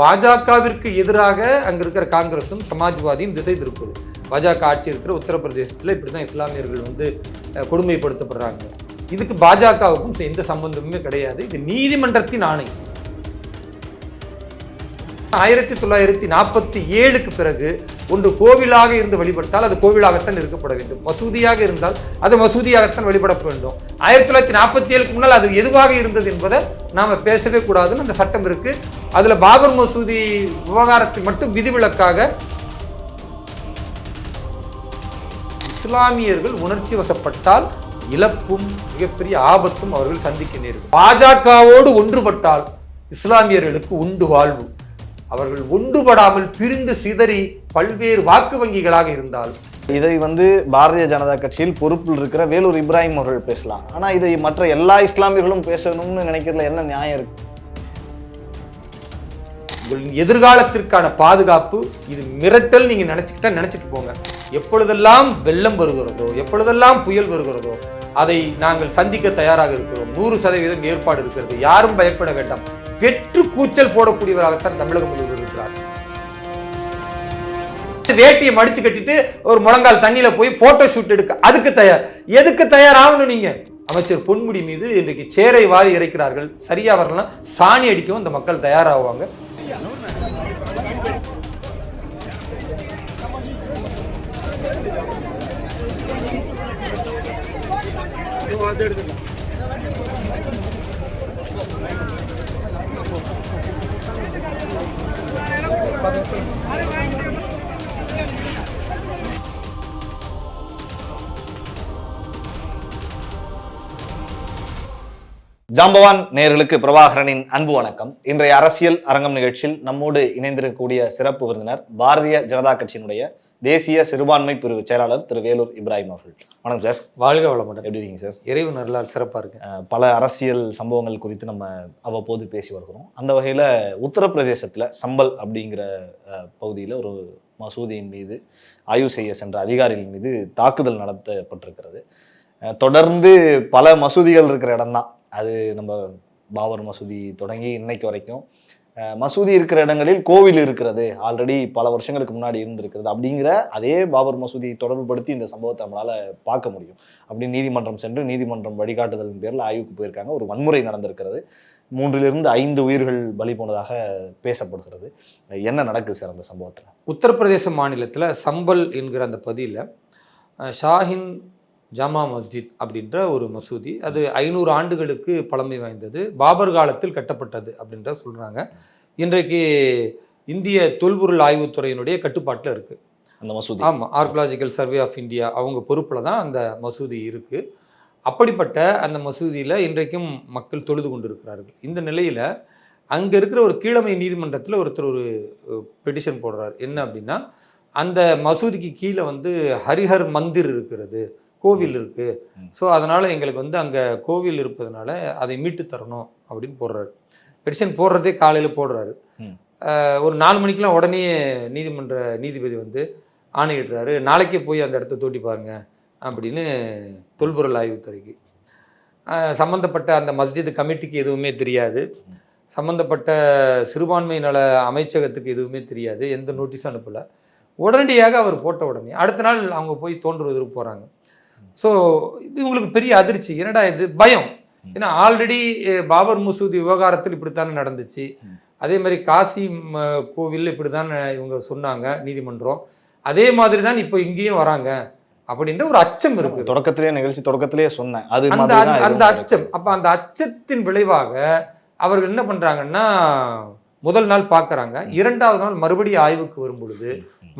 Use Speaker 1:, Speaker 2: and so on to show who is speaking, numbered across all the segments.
Speaker 1: பாஜகவிற்கு எதிராக அங்க இருக்கிற காங்கிரசும் சமாஜ்வாதியும் திசை திருப்புது. பாஜக ஆட்சி இருக்கிற உத்தரப்பிரதேசத்தில் இப்படி தான் இஸ்லாமியர்கள் வந்து கொடுமைப்படுத்தப்படுறாங்க. இதுக்கு பாஜகவுக்கும் எந்த சம்பந்தமுமே கிடையாது. இது நீதிமன்றத்தின் ஆணை. ஆயிரத்தி தொள்ளாயிரத்தி நாற்பத்தி ஏழுக்கு பிறகு ஒன்று கோவிலாக இருந்து வழிபட்டால் அது கோவிலாகத்தான் இருக்கப்பட வேண்டும். மசூதியாக இருந்தால் அது மசூதியாகத்தான் வழிபட வேண்டும். ஆயிரத்தி தொள்ளாயிரத்தி நாற்பத்தி ஏழுக்கு முன்னால் அது எதுவாக இருந்தது என்பதை நாம் பேசவே கூடாதுன்னு அந்த சட்டம் இருக்கு. அதில் பாபர் மசூதி விவகாரத்தை மட்டும் விதிவிலக்காக இஸ்லாமியர்கள் உணர்ச்சி வசப்பட்டால் இழப்பும் மிகப்பெரிய ஆபத்தும் அவர்கள் சந்திக்க நேரும் பாஜகவோடு ஒன்றுபட்டால் இஸ்லாமியர்களுக்கு உண்டு வாழ்வு. அவர்கள் ஒன்றுபடாமல் பிரிந்து சிதறி பல்வேறு வாக்கு வங்கிகளாக இருந்தால்
Speaker 2: இதை வந்து பாரதிய ஜனதா கட்சியில் பொறுப்பில் இருக்கிற வேலூர் இப்ராஹிம் அவர்கள் பேசலாம். ஆனா இதை மற்ற எல்லா இஸ்லாமியர்களும் பேசணும்னு நினைக்கிறதுல என்ன நியாயம் இருக்கு?
Speaker 1: உங்களின் எதிர்காலத்திற்கான பாதுகாப்பு இது மிரட்டல் நீங்க நினைச்சுக்கிட்டா நினைச்சிட்டு போங்க. எப்பொழுதெல்லாம் வெள்ளம் வருகிறதோ எப்பொழுதெல்லாம் புயல் வருகிறதோ அதை நாங்கள் சந்திக்க தயாராக இருக்கிறோம். நூறு சதவீதம் ஏற்பாடு இருக்கிறது. யாரும் பயப்பட வேண்டாம். வெற்று கூச்சல் போடக்கூடியவராகத்தான் தமிழக முதல்வர் இருக்கிறார் வேட்டியை மடிச்சு கட்டிட்டு ஒரு முழங்கால் தண்ணியில போய் போட்டோ ஷூட் எடுக்க அதுக்கு தயார். எதுக்கு தயார் ஆகணும் நீங்க? அமைச்சர் பொன்முடி மீது இன்றைக்கு சேரை வாரி இறைக்கிறார்கள். சரியா வரலாம் சாணி அடிக்கவும் இந்த மக்கள் தயாராகுவாங்க
Speaker 2: ஜாம்பவான் நேர்களுக்கு பிரபாகரனின் அன்பு வணக்கம். இன்றைய அரசியல் அரங்கம் நிகழ்ச்சியில் நம்மோடு இணைந்திருக்கக்கூடிய சிறப்பு விருந்தினர் பாரதிய ஜனதா கட்சியினுடைய தேசிய சிறுபான்மை பிரிவு செயலாளர் திரு வேலூர் இப்ராஹிம் அவர்கள். வணக்கம் சார்.
Speaker 1: வாழ்க வளமுடன்.
Speaker 2: எப்படி இருக்கீங்க சார்?
Speaker 1: இறைவன் நல்லால் சிறப்பா இருக்கு.
Speaker 2: பல அரசியல் சம்பவங்கள் குறித்து நம்ம அவ்வப்போது பேசி வருகிறோம். அந்த வகையில் உத்தரப்பிரதேசத்தில் சம்பல் அப்படிங்கிற பகுதியில் ஒரு மசூதியின் மீது ஆய்வு செய்ய சென்ற அதிகாரிகள் மீது தாக்குதல் நடத்தப்பட்டிருக்கிறது. தொடர்ந்து பல மசூதிகள் இருக்கிற இடம்தான். அது நம்ம பாபர் மசூதி தொடங்கி இன்னைக்கு வரைக்கும் மசூதி இருக்கிற இடங்களில் கோவில் இருக்கிறது. ஆல்ரெடி பல வருஷங்களுக்கு முன்னாடி இருந்திருக்கிறது. அப்படிங்கிற அதே பாபர் மசூதியை தொடர்புபடுத்தி இந்த சம்பவத்தை நம்மளால் பார்க்க முடியும். அப்படி நீதிமன்றம் சென்று நீதிமன்றம் வழிகாட்டுதலின் பேரில் ஆய்வுக்கு போயிருக்காங்க. ஒரு வன்முறை நடந்திருக்கிறது. மூன்றிலிருந்து ஐந்து உயிர்கள் பலி போனதாக பேசப்படுகிறது. என்ன நடக்குது சார் அந்த சம்பவத்தில்?
Speaker 1: உத்தரப்பிரதேச மாநிலத்தில் சம்பல் என்கிற அந்த பதியில் ஷாஹின் ஜாமா மஸ்ஜித் அப்படின்ற ஒரு மசூதி. அது ஐநூறு ஆண்டுகளுக்கு பழமை வாய்ந்தது. பாபர் காலத்தில் கட்டப்பட்டது அப்படின்ற சொல்கிறாங்க இன்றைக்கு இந்திய தொல்பொருள் ஆய்வுத்துறையினுடைய கட்டுப்பாட்டில் இருக்குது
Speaker 2: அந்த மசூதி.
Speaker 1: ஆமாம் ஆர்கியலாஜிக்கல் சர்வே ஆஃப் இந்தியா அவங்க பொறுப்பில் தான் அந்த மசூதி இருக்குது அப்படிப்பட்ட அந்த மசூதியில் இன்றைக்கும் மக்கள் தொழுது கொண்டிருக்கிறார்கள். இந்த நிலையில் அங்கே இருக்கிற ஒரு கீழமை நீதிமன்றத்தில் ஒருத்தர் ஒரு பெட்டிஷன் போடுறார். என்ன அப்படின்னா அந்த மசூதிக்கு கீழே வந்து ஹரிஹர் மந்திர் இருக்கிறது. கோவில் இருக்குது. ஸோ அதனால் எங்களுக்கு வந்து அங்கே கோவில் இருப்பதனால அதை மீட்டு தரணும் அப்படின்னு போடுறாரு. பெட்டிஷன் போடுறதே காலையில் போடுறாரு. ஒரு நாலு மணிக்கெலாம் உடனே நீதிமன்ற நீதிபதி வந்து ஆணையிடுறாரு. நாளைக்கே போய் அந்த இடத்த தோட்டி பாருங்க அப்படின்னு தொல்பொருள் ஆய்வுத்துறைக்கு அஹ், சம்பந்தப்பட்ட அந்த மஸ்ஜித் கமிட்டிக்கு எதுவுமே தெரியாது. சம்பந்தப்பட்ட சிறுபான்மை நல அமைச்சகத்துக்கு எதுவுமே தெரியாது. எந்த நோட்டீஸும் அனுப்பலை. உடனடியாக அவர் போட்ட உடனே அடுத்த நாள் அவங்க போய் தோன்றுவதற்கு போகிறாங்க ஸோ இது உங்களுக்கு பெரிய அதிர்ச்சி. என்னடா இது? பயம். ஏன்னா ஆல்ரெடி பாபர் மசூதி விவகாரத்தில் இப்படித்தானே நடந்துச்சு. அதே மாதிரி காசி கோவில் இப்படி இவங்க சொன்னாங்க நீதிமன்றம். அதே மாதிரி தான் இப்போ இங்கேயும் வராங்க அப்படின்ற ஒரு அச்சம் இருக்கு.
Speaker 2: தொடக்கத்திலேயே நிகழ்ச்சி தொடக்கத்திலேயே சொன்னேன். அது
Speaker 1: அந்த
Speaker 2: தான்
Speaker 1: அச்சம். அப்ப அந்த அச்சத்தின் விளைவாக அவர்கள் என்ன பண்றாங்கன்னா முதல் நாள் பார்க்கறாங்க இரண்டாவது நாள் மறுபடியும் ஆய்வுக்கு வரும் பொழுது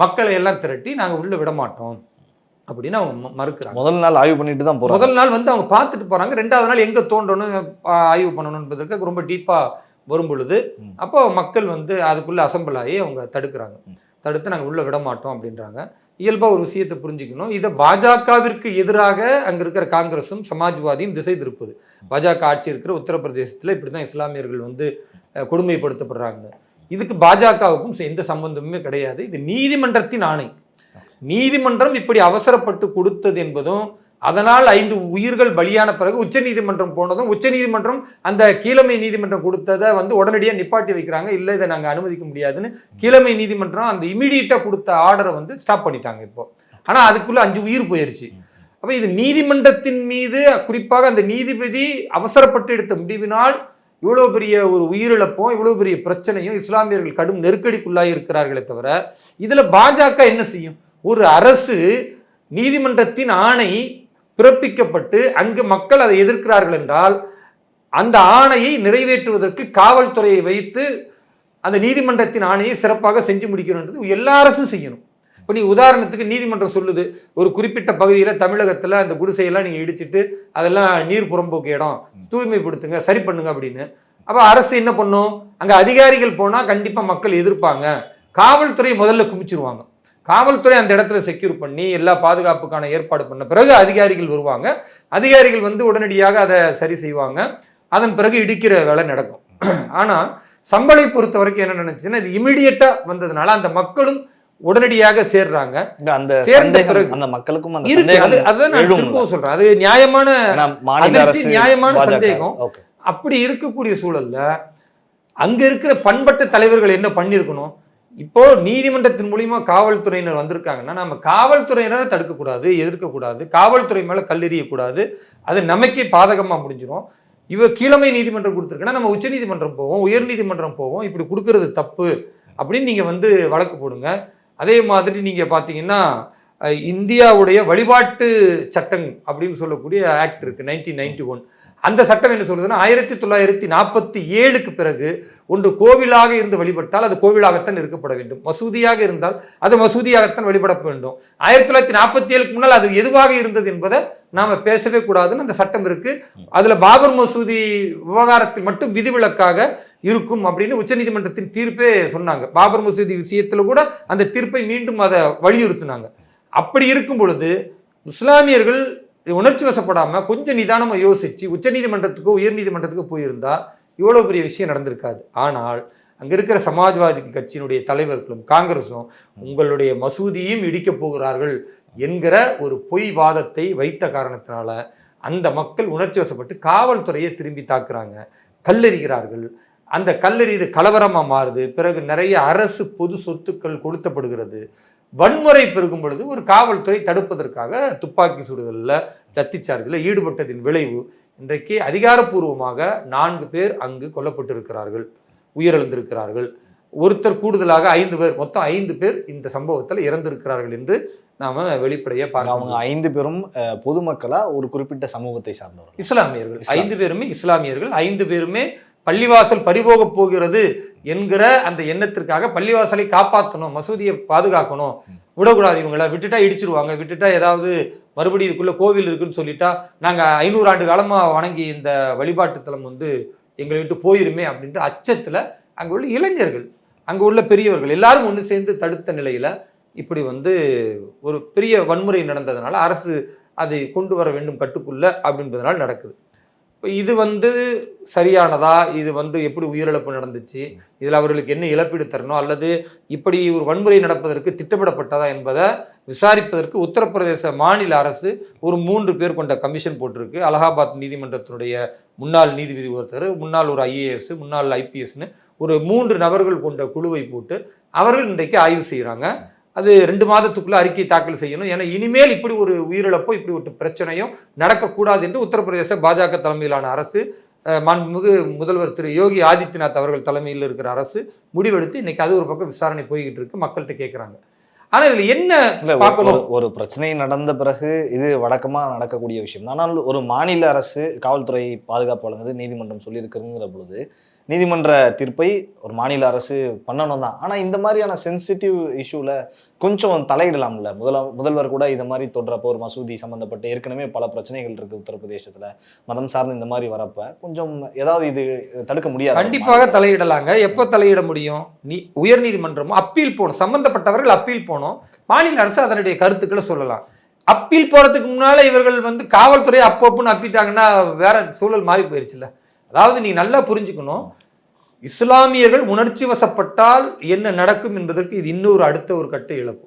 Speaker 1: மக்களை எல்லாம் திரட்டி நாங்க உள்ள விட மாட்டோம். அப்படின்னு அவங்க மறுக்கிறாங்க.
Speaker 2: முதல் நாள் ஆய்வு பண்ணிட்டு தான் போறாங்க.
Speaker 1: முதல் நாள் வந்து அவங்க பார்த்துட்டு போறாங்க. ரெண்டாவது நாள் எங்க தோண்டணும் ஆ, ஆய்வு பண்ணணும் என்பதற்கு ரொம்ப டீப்பா வரும் பொழுது. அப்போ மக்கள் வந்து அதுக்குள்ள அசம்பிள் ஆகி அவங்க தடுக்கிறாங்க. தடுத்து நாங்க உள்ள விட மாட்டோம் அப்படின்றாங்க. இயல்பா ஒரு விஷயத்தை புரிஞ்சுக்கணும். இதை பாஜகவிற்கு எதிராக அங்க இருக்கிற காங்கிரசும் சமாஜ்வாதியும் திசை திருப்புது. பாஜக ஆட்சி இருக்கிற உத்தரப்பிரதேசத்துல இப்படிதான் இஸ்லாமியர்கள் வந்து கொடுமைப்படுத்தப்படுறாங்க. இதுக்கு பாஜகவுக்கும் எந்த சம்பந்தமுமே கிடையாது. இது நீதிமன்றத்தின் ஆணை. நீதிமன்றம் இப்படி அவசரப்பட்டு கொடுத்தது என்பதும் அதனால் ஐந்து உயிர்கள் பலியான பிறகு உச்சநீதிமன்றம் போனதும் உச்சநீதிமன்றம் அந்த கீழமை நீதிமன்றம் கொடுத்ததை வந்து உடனடியாக நிப்பாட்டி வைக்கிறாங்க. இல்லை இதை நாங்கள் அனுமதிக்க முடியாதுன்னு கீழமை நீதிமன்றம் அந்த இமீடியட்டாக கொடுத்த ஆர்டரை வந்து ஸ்டாப் பண்ணிட்டாங்க இப்போ. ஆனால் அதுக்குள்ள அஞ்சு உயிர் போயிருச்சு. அப்போ இது நீதிமன்றத்தின் மீது குறிப்பாக அந்த நீதிபதி அவசரப்பட்டு எடுத்த முடிவினால் இவ்வளோ பெரிய ஒரு உயிரிழப்பும் இவ்வளோ பெரிய பிரச்சனையும் இஸ்லாமியர்கள் கடும் நெருக்கடிக்குள்ளாக இருக்கிறார்களே தவிர இதில் பாஜக என்ன செய்யும்? ஒரு அரசு நீதிமன்றத்தின் ஆணை பிறப்பிக்கப்பட்டு அங்கு மக்கள் அதை எதிர்க்கிறார்கள் என்றால் அந்த ஆணையை நிறைவேற்றுவதற்கு காவல்துறையை வைத்து அந்த நீதிமன்றத்தின் ஆணையை சிறப்பாக செஞ்சு முடிக்கணுன்றது எல்லா அரசும் செய்யணும். இப்போ நீ உதாரணத்துக்கு நீதிமன்றம் சொல்லுது ஒரு குறிப்பிட்ட பகுதியில் தமிழகத்தில் அந்த குடிசையெல்லாம் நீங்கள் இடிச்சிட்டு அதெல்லாம் நீர் புறம்போக்கு இடம் தூய்மைப்படுத்துங்க சரி பண்ணுங்க அப்படின்னு. அப்போ அரசு என்ன பண்ணும்? அங்கே அதிகாரிகள் போனால் கண்டிப்பாக மக்கள் எதிர்ப்பாங்க. காவல்துறை முதல்ல குமிச்சிருவாங்க. காவல்துறை அந்த இடத்துல செக்யூர் பண்ணி எல்லா பாதுகாப்புக்கான ஏற்பாடு பண்ண பிறகு அதிகாரிகள் வருவாங்க. அதிகாரிகள் வந்து உடனடியாக அதை சரி செய்வாங்க. அதன் பிறகு இடிக்கிற வேலை நடக்கும். ஆனால் சம்பளை பொறுத்த வரைக்கும் என்ன நினைச்சுன்னா இது இமிடியட்டா வந்ததுனால அந்த மக்களும் உடனடியாக சேர்றாங்க.
Speaker 2: அந்த
Speaker 1: சேர்ந்த பிறகு
Speaker 2: அந்த மக்களுக்கும் அந்த
Speaker 1: அதுதான் நான். திரும்பவும் சொல்றேன். அது நியாயமான நியாயமான. சந்தேகம். அப்படி இருக்கக்கூடிய சூழல்ல அங்க இருக்கிற பண்பட்ட தலைவர்கள் என்ன பண்ணியிருக்கணும்? இப்போ நீதிமன்றத்தின் மூலியமா காவல்துறையினர் வந்திருக்காங்கன்னா நம்ம காவல்துறையினரை தடுக்கக்கூடாது எதிர்க்கக்கூடாது காவல்துறை மேல கல்லெறியக்கூடாது அது நமக்கே பாதகமா முடிஞ்சிடும் இவர் கீழமை நீதிமன்றம் கொடுத்துருக்குன்னா நம்ம உச்ச நீதிமன்றம் போவோம் உயர் நீதிமன்றம் போவோம் இப்படி கொடுக்கறது தப்பு அப்படின்னு நீங்க வந்து வழக்கு போடுங்க. அதே மாதிரி நீங்க பாத்தீங்கன்னா இந்தியாவுடைய வழிபாட்டு சட்டம் அப்படின்னு சொல்லக்கூடிய ஆக்ட் இருக்கு நைன்டீன் நைன்டி ஒன் அந்த சட்டம் என்ன சொல்லுதுன்னா ஆயிரத்தி தொள்ளாயிரத்தி நாற்பத்தி ஏழுக்கு பிறகு ஒன்று கோவிலாக இருந்து வழிபட்டால் அது கோவிலாகத்தான் இருக்கப்பட வேண்டும். மசூதியாக இருந்தால் அது மசூதியாகத்தான் வழிபட வேண்டும். ஆயிரத்தி தொள்ளாயிரத்தி நாற்பத்தி ஏழுக்கு முன்னால் அது எதுவாக இருந்தது என்பதை நாம் பேசவே கூடாதுன்னு அந்த சட்டம் இருக்கு. அதில் பாபர் மசூதி விவகாரத்தில் மட்டும் விதிவிலக்காக இருக்கும் அப்படின்னு உச்சநீதிமன்றத்தின் தீர்ப்பே சொன்னாங்க. பாபர் மசூதி விஷயத்தில் கூட அந்த தீர்ப்பை மீண்டும் அதை வலியுறுத்தினாங்க. அப்படி இருக்கும் பொழுது இஸ்லாமியர்கள் உணர்ச்சி வசப்படாமல் கொஞ்சம் நிதானமாக யோசித்து உச்சநீதிமன்றத்துக்கோ உயர்நீதிமன்றத்துக்கோ போயிருந்தா இவ்வளோ பெரிய விஷயம் நடந்திருக்காது. ஆனால் அங்கே இருக்கிற சமாஜ்வாதி கட்சியினுடைய தலைவர்களும் காங்கிரஸும் உங்களுடைய மசூதியும் இடிக்கப் போகிறார்கள் என்கிற ஒரு பொய் வாதத்தை வைத்த காரணத்தினால அந்த மக்கள் உணர்ச்சி வசப்பட்டு காவல்துறையை திரும்பி தாக்குறாங்க. கல்லெறிகிறார்கள். அந்த கல்லெறிது கலவரமாக மாறுது. பிறகு நிறைய அரசு பொது சொத்துக்கள் கொடுத்தப்படுகிறது வன்முறை பெருகும் பொழுது ஒரு காவல்துறை தடுப்பதற்காக துப்பாக்கி சுடுதலில் லத்திச்சார்ஜில் ஈடுபட்டதின் விளைவு இன்றைக்கு அதிகாரப்பூர்வமாக நான்கு பேர் அங்கு கொல்லப்பட்டிருக்கிறார்கள் உயிரிழந்திருக்கிறார்கள். ஒருத்தர் கூடுதலாக ஐந்து பேர் மொத்தம் ஐந்து பேர் இந்த சம்பவத்தில் இறந்திருக்கிறார்கள் என்று நாம வெளிப்படையா
Speaker 2: அவங்க
Speaker 1: பார்க்கலாம்
Speaker 2: ஐந்து பேரும் பொதுமக்களா ஒரு குறிப்பிட்ட சமூகத்தை சார்ந்தவர்கள்.
Speaker 1: இஸ்லாமியர்கள்.
Speaker 2: இஸ்லாம்.
Speaker 1: ஐந்து பேருமே இஸ்லாமியர்கள் ஐந்து பேருமே பள்ளிவாசல் பறிபோகப் போகிறது என்கிற அந்த எண்ணத்திற்காக பள்ளிவாசலை காப்பாற்றணும் மசூதியை பாதுகாக்கணும். விடக்கூடாது இவங்களை. விட்டுட்டா இடிச்சிருவாங்க. விட்டுட்டா ஏதாவது மறுபடியும் இதுக்குள்ள கோவில் இருக்குன்னு சொல்லிட்டா நாங்கள் ஐநூறு ஆண்டு காலமாக வணங்கி இந்த வழிபாட்டு தலம் வந்து எங்களை விட்டு போயிருமே அப்படின்ற அச்சத்தில் அங்கே உள்ள இளைஞர்கள் அங்கே உள்ள பெரியவர்கள் எல்லாரும் ஒன்று சேர்ந்து தடுத்த நிலையில் இப்படி வந்து ஒரு பெரிய வன்முறை நடந்ததுனால அரசு அதை கொண்டு வர வேண்டும் கட்டுக்குள்ள அப்படின்றதுனால நடக்குது. இது வந்து சரியானதா? இது வந்து எப்படி உயிரிழப்பு நடந்துச்சு? இதில் அவர்களுக்கு என்ன இழப்பீடு தரணும்? அல்லது இப்படி ஒரு வன்முறை நடப்பதற்கு திட்டமிடப்பட்டதா என்பதை விசாரிப்பதற்கு உத்தரப்பிரதேச மாநில அரசு ஒரு மூன்று பேர் கொண்ட கமிஷன் போட்டிருக்கு. அலகாபாத் நீதிமன்றத்தினுடைய முன்னாள் நீதிபதி ஒருத்தர் முன்னாள் ஒரு ஐஏஎஸ் முன்னாள் ஐபிஎஸ்னு ஒரு மூன்று நபர்கள் கொண்ட குழுவை போட்டு அவர்கள் இன்றைக்கு ஆய்வு செய்கிறாங்க. அது ரெண்டு மாதத்துக்குள்ள அறிக்கை தாக்கல் செய்யணும். ஏன்னா இனிமேல் இப்படி ஒரு உயிரிழப்போ இப்படி ஒரு பிரச்சனையும் நடக்கக்கூடாது என்று உத்தரப்பிரதேச பாஜக தலைமையிலான அரசு மாண்புமிகு முதல்வர் திரு யோகி ஆதித்யநாத் அவர்கள் தலைமையில் இருக்கிற அரசு முடிவெடுத்து இன்னைக்கு அது ஒரு பக்கம் விசாரணை போய்கிட்டு இருக்கு. மக்கள்கிட்ட கேட்குறாங்க ஆனா இதுல என்ன பார்க்கணும்.
Speaker 2: ஒரு- பிரச்சனை நடந்த பிறகு இது வழக்கமா நடக்கக்கூடிய விஷயம். ஆனால் ஒரு மாநில அரசு காவல்துறை பாதுகாப்பு வழங்குது நீதிமன்றம் சொல்லியிருக்குங்கிற பொழுது நீதிமன்ற தீர்ப்பை ஒரு மாநில அரசு பண்ணணும் தான் ஆனா இந்த மாதிரியான சென்சிட்டிவ் இஷ்யூல கொஞ்சம் தலையிடலாம்ல. முதல முதல்வர் கூட இந்த மாதிரி தொடரப்போ ஒரு மசூதி சம்பந்தப்பட்ட ஏற்கனவே பல பிரச்சனைகள் இருக்கு உத்தரப்பிரதேசத்துல. மதம் சார்ந்து இந்த மாதிரி வரப்ப கொஞ்சம் ஏதாவது இது தடுக்க முடியாது?
Speaker 1: கண்டிப்பாக தலையிடலாங்க. எப்போ தலையிட முடியும்? நீ உயர்நீதிமன்றமும் அப்பீல் போகணும். சம்பந்தப்பட்டவர்கள் அப்பீல் போகணும். மாநில அரசு அதனுடைய கருத்துக்களை சொல்லலாம். அப்பீல் போறதுக்கு முன்னால இவர்கள் வந்து காவல்துறை அப்பப்போன்னு அப்பிட்டாங்கன்னா வேற சூழல் மாறி போயிருச்சுல்ல. அதாவது நீ நல்லா புரிஞ்சுக்கணும். இஸ்லாமியர்கள் உணர்ச்சி வசப்பட்டால் என்ன நடக்கும் என்பதற்கு இது இன்னொரு அடுத்த ஒரு கட்டு இழப்பு.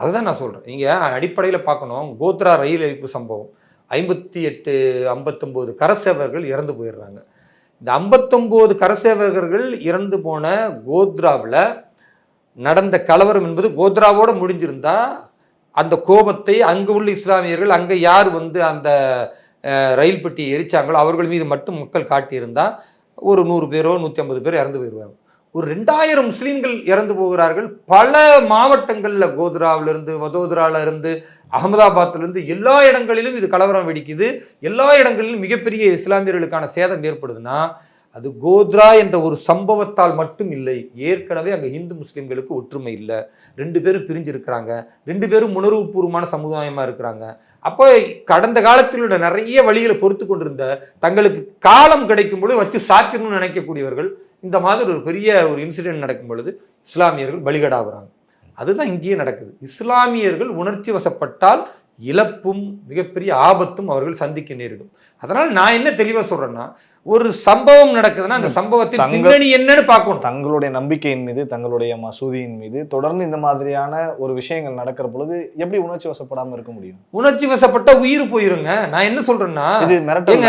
Speaker 1: அதுதான் நான் சொல்கிறேன் நீங்கள் அடிப்படையில் பார்க்கணும். கோத்ரா ரயில் எரிப்பு சம்பவம். ஐம்பத்தி எட்டு ஐம்பத்தொம்போது கரசேவர்கள் இறந்து போயிடுறாங்க. இந்த ஐம்பத்தொம்போது கரசேவகர்கள் இறந்து போன கோத்ராவில் நடந்த கலவரம் என்பது கோத்ராவோட முடிஞ்சிருந்தா அந்த கோபத்தை அங்கு உள்ள இஸ்லாமியர்கள் அங்கே யார் வந்து அந்த ரயில் பெட்டி எரிச்சாங்களோ அவர்கள் மீது மட்டும் மக்கள் காட்டியிருந்தால் ஒரு நூறு பேரோ நூற்றி ஐம்பது பேர் இறந்து போயிடுவாங்க ஒரு ரெண்டாயிரம் முஸ்லீம்கள் இறந்து போகிறார்கள். பல மாவட்டங்களில் கோத்ராவிலிருந்து வதோதராவிலிருந்து அகமதாபாத்திலிருந்து எல்லா இடங்களிலும் இது கலவரம் வெடிக்குது. எல்லா இடங்களிலும் மிகப்பெரிய இஸ்லாமியர்களுக்கான சேதம் ஏற்படுதுன்னா அது கோத்ரா என்ற ஒரு சம்பவத்தால் மட்டும் இல்லை. ஏற்கனவே அங்கே இந்து முஸ்லீம்களுக்கு ஒற்றுமை இல்லை. ரெண்டு பேரும் பிரிஞ்சிருக்கிறாங்க. ரெண்டு பேரும் உணர்வுபூர்வமான சமுதாயமாக இருக்கிறாங்க. அப்போ கடந்த காலத்தில் உள்ள நிறைய வழிகளை பொறுத்து கொண்டிருந்த தங்களுக்கு காலம் கிடைக்கும் பொழுது வச்சு சாத்திரணும்னு நினைக்கக்கூடியவர்கள் இந்த மாதிரி ஒரு பெரிய ஒரு இன்சிடென்ட் நடக்கும் பொழுது இஸ்லாமியர்கள் பலிகடாகிறாங்க. அதுதான் இங்கேயே நடக்குது. இஸ்லாமியர்கள் உணர்ச்சி வசப்பட்டால் இழப்பும் மிகப்பெரிய ஆபத்தும் அவர்கள் சந்திக்க நேரிடும். அதனால் நான் என்ன தெளிவாக சொல்கிறேன்னா ஒரு சம்பவம் நடக்குதுன்னா அந்த சம்பவத்தின் பின்னணி என்னன்னு பார்க்கணும்.
Speaker 2: தங்களுடைய நம்பிக்கையின் மீது தங்களுடைய மசூதியின் மீது தொடர்ந்து இந்த மாதிரியான ஒரு விஷயங்கள் நடக்கிற பொழுது எப்படி உணர்ச்சி வசப்படாம இருக்க முடியும்?
Speaker 1: உணர்ச்சி வசப்பட்ட உயிர் போயிருங்க. நான் என்ன சொல்றேன்னா
Speaker 2: இது மிரட்டல்